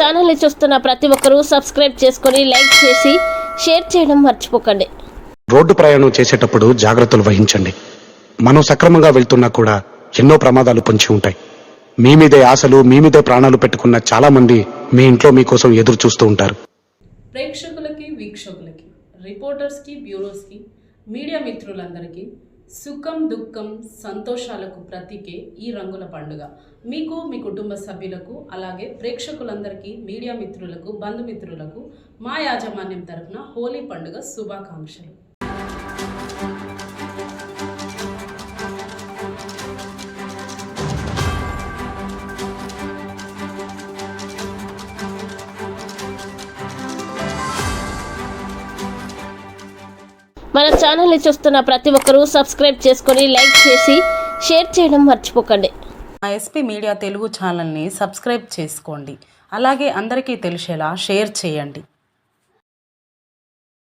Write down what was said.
ఛానల్ని చూస్తున్న ప్రతి ఒక్కరూ సబ్స్క్రైబ్ చేసుకొని లైక్ చేసి షేర్ చేయడం మర్చిపోకండి. రోడ్డు ప్రయాణం చేసేటప్పుడు జాగ్రత్తలు వహించండి. మనం సక్రమంగా వెళ్తున్నా కూడా ఎన్నో ప్రమాదాలు పొంచి ఉంటాయి. మీ మీదే ఆశలు మీ మీదే ప్రాణాలు పెట్టుకున్న చాలా మంది మీ ఇంట్లో మీకోసం ఎదురు చూస్తూ ఉంటారు. ప్రేక్షకులకి వీక్షకులకి రిపోర్టర్స్కి బ్యూరోస్కి మీడియా మిత్రులందరికీ సుఖం దుఃఖం సంతోషాలకు ప్రతీకే ఈ రంగుల పండుగ. మీకు మీ కుటుంబ సభ్యులకు అలాగే ప్రేక్షకులందరికీ మీడియా మిత్రులకు బంధుమిత్రులకు మా యాజమాన్యం తరఫున హోలీ పండుగ శుభాకాంక్షలు. మన ఛానల్ని చూస్తున్న ప్రతి ఒక్కరూ సబ్స్క్రైబ్ చేసుకొని లైక్ చేసి షేర్ చేయడం మర్చిపోకండి. మా ఎస్పీ మీడియా తెలుగు ఛానల్ని సబ్స్క్రైబ్ చేసుకోండి. అలాగే అందరికీ తెలిసేలా షేర్ చేయండి.